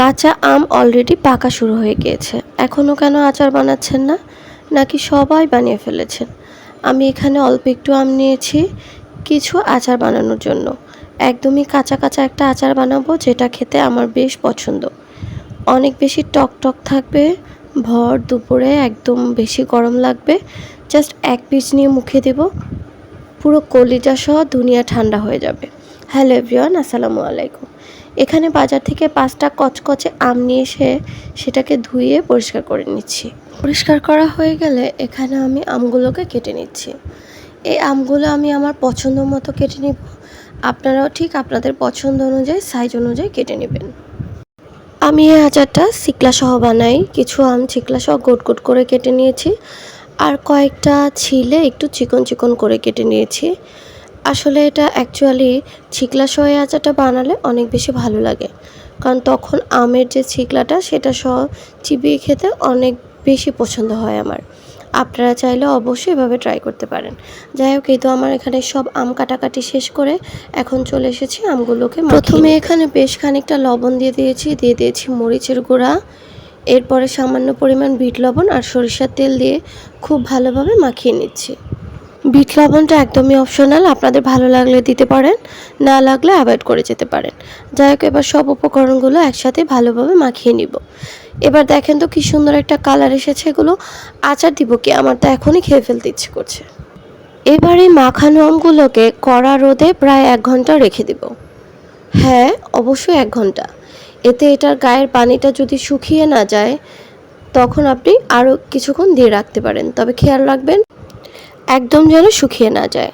কাঁচা আম অলরেডি পাকা শুরু হয়ে গিয়েছে। এখনও কেন আচার বানাচ্ছেন না? নাকি সবাই বানিয়ে ফেলেছেন? আমি এখানে অল্প একটু আম নিয়েছি, কিছু আচার বানানোর জন্য। একদমই কাঁচা কাঁচা একটা আচার বানাবো যেটা খেতে আমার বেশ পছন্দ। অনেক বেশি টক টক থাকবে, ভর দুপুরে একদম বেশি গরম লাগবে। জাস্ট এক পিস নিয়ে মুখে দেব। পুরো কলিজা সহ দুনিয়া ঠান্ডা হয়ে যাবে। হ্যালো এভরিওয়ান, আসসালামু আলাইকুম। এখানে বাজার থেকে পাঁচটা কচকচে আম নিয়ে এসে সেটাকে ধুয়ে পরিষ্কার করে নিচ্ছি। পরিষ্কার করা হয়ে গেলে এখানে আমি আমগুলোকে কেটে নিচ্ছি। এই আমগুলো আমি আমার পছন্দ মতো কেটে নিব। আপনারাও ঠিক আপনাদের পছন্দ অনুযায়ী সাইজ অনুযায়ী কেটে নেবেন। আমি এই আচারটা সহ বানাই। কিছু আম সহ গোট গোট করে কেটে নিয়েছি। আর কয়েকটা ছিলে একটু চিকন চিকন করে কেটে নিয়েছি। আসলে এটা অ্যাকচুয়ালি ছিকলা সহ এই আচারটা বানালে অনেক বেশি ভালো লাগে। কারণ তখন আমের যে ছিকলাটা সেটা সহ চিবিয়ে খেতে অনেক বেশি পছন্দ হয় আমার। আপনারা চাইলে অবশ্যই এভাবে ট্রাই করতে পারেন। যাই হোক এই তো আমার এখানে সব আম কাটাকাটি শেষ করে এখন চলে এসেছি আমগুলোকে প্রথমে এখানে বেশ খানিকটা লবণ দিয়ে দিয়েছি দিয়ে দিয়েছি মরিচের গুঁড়া। এরপরে সামান্য পরিমাণ বিট লবণ আর সরিষার তেল দিয়ে খুব ভালোভাবে মাখিয়ে নিচ্ছি। বিট লবণটা একদমই অপশনাল আপনাদের ভালো লাগলে দিতে পারেন, না লাগলে অ্যাভয়েড করে যেতে পারেন। যাই হোক, এবার সব উপকরণগুলো একসাথে ভালোভাবে মাখিয়ে নিব। এবার দেখেন তো কি সুন্দর একটা কালার এসেছে এগুলো। আচার দিব কি? আমার তো এখনই খেয়ে ফেলতে ইচ্ছে করছে। এবার এই মাখানো আমগুলোকে কড়া রোদে প্রায় এক ঘণ্টা রেখে দিব। হ্যাঁ অবশ্যই এক ঘণ্টা। এতে এটার গায়ের পানিটা যদি শুকিয়ে না যায়, তখন আপনি আরও কিছুক্ষণ দিয়ে রাখতে পারেন। তবে খেয়াল রাখবেন একদম যেন শুকিয়ে না যায়।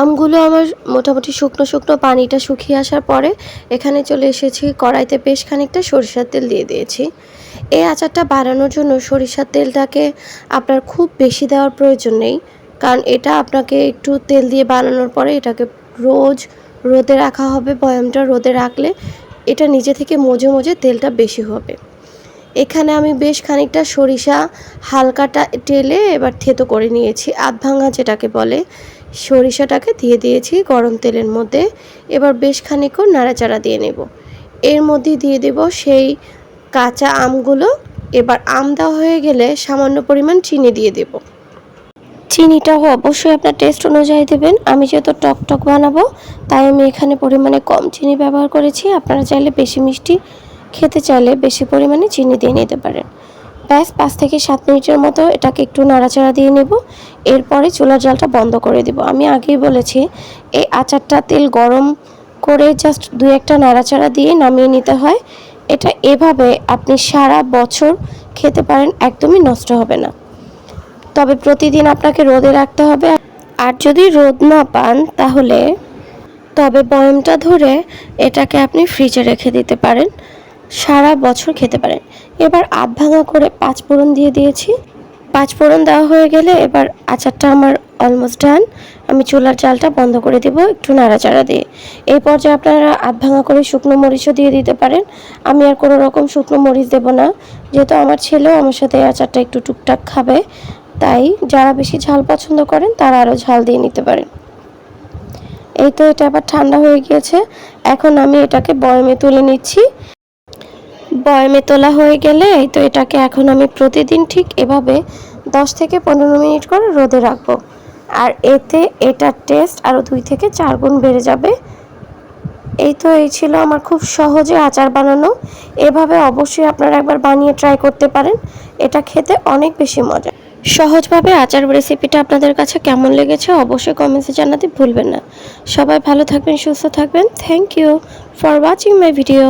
আমগুলো আমার মোটামুটি শুকনো শুকনো পানিটা শুকিয়ে আসার পরে এখানে চলে এসেছি, কড়াইতে বেশ খানিকটা সরিষার তেল দিয়ে দিয়েছি। এই আচারটা বানানোর জন্য সরিষার তেলটাকে আপনার খুব বেশি দেওয়ার প্রয়োজন নেই, কারণ এটা আপনাকে একটু তেল দিয়ে বানানোর পরে এটাকে রোজ রোদে রাখা হবে, বয়ামটা রোদে রাখলে এটা নিজে থেকে মজে মজে তেলটা বেশি হবে। এখানে আমি বেশ খানিকটা সরিষা হালকাটা টেলে এবার থেতো করে নিয়েছি, আধ ভাঙা যেটাকে বলে। সরিষাটাকে দিয়ে দিয়েছি গরম তেলের মধ্যে। এবার বেশ খানিকক্ষণ নাড়াচাড়া দিয়ে নেব। এর মধ্যে দিয়ে দেব সেই কাঁচা আমগুলো। এবার আম দেওয়া হয়ে গেলে সামান্য পরিমাণ চিনি দিয়ে দেব। চিনিটাও অবশ্যই আপনার টেস্ট অনুযায়ী দেবেন। আমি যেহেতু টক টক বানাবো, তাই আমি এখানে পরিমাণে কম চিনি ব্যবহার করেছি। আপনারা চাইলে বেশি মিষ্টি খেতে চাইলে বেশি পরিমাণে চিনি দিয়ে নিতে পারেন। ব্যাস, পাঁচ থেকে সাত মিনিটের মতো এটাকে একটু নাড়াচাড়া দিয়ে নেব। এরপরে চুলার জালটা বন্ধ করে দেব। আমি আগেই বলেছি, এই আচারটা তেল গরম করে জাস্ট দু একটা নাড়াচাড়া দিয়ে নামিয়ে নিতে হয়। এটা এভাবে আপনি সারা বছর খেতে পারেন, একদমই নষ্ট হবে না। তবে প্রতিদিন আপনাকে রোদে রাখতে হবে। আর যদি রোদ না পান, তাহলে তবে বয়মটা ধরে এটাকে আপনি ফ্রিজে রেখে দিতে পারেন। সারা বছর খেতে পারেন। এবার আধ ভাঙা করে পাঁচ ফোড়ন দিয়ে দিয়েছি। পাঁচ ফোড়ন দেওয়া হয়ে গেলে এবার আচারটা আমার অলমোস্ট ডান আমি চুলার চালটা বন্ধ করে দেব একটু নাড়াচাড়া দিয়ে। এই পর্যায়ে আপনারা আধ ভাঙা করে শুকনো মরিচও দিয়ে দিতে পারেন। আমি আর কোনো রকম শুকনো মরিচ দেব না। যেহেতু আমার ছেলেও আমার সাথে আচারটা একটু টুকটাক খাবে, তাই যারা বেশি ঝাল পছন্দ করেন তারা আরও ঝাল দিয়ে নিতে পারেন। এই তো এটা আবার ঠান্ডা হয়ে গিয়েছে। এখন আমি এটাকে বয়মে তুলে নিচ্ছি। বয়মে তোলা হয়ে গেলে, তো এটাকে এখন আমি প্রতিদিন ঠিক এভাবে দশ থেকে পনেরো মিনিট করে রোদে রাখব। আর এতে এটার টেস্ট আরও দুই থেকে চার গুণ বেড়ে যাবে। এই তো এই ছিল আমার খুব সহজে আচার বানানো। এভাবে অবশ্যই আপনারা একবার বানিয়ে ট্রাই করতে পারেন। এটা খেতে অনেক বেশি মজা। সহজভাবে আচার রেসিপিটা আপনাদের কাছে কেমন লেগেছে অবশ্যই কমেন্টসে জানাতে ভুলবেন না। সবাই ভালো থাকবেন, সুস্থ থাকবেন। Thank you for watching my video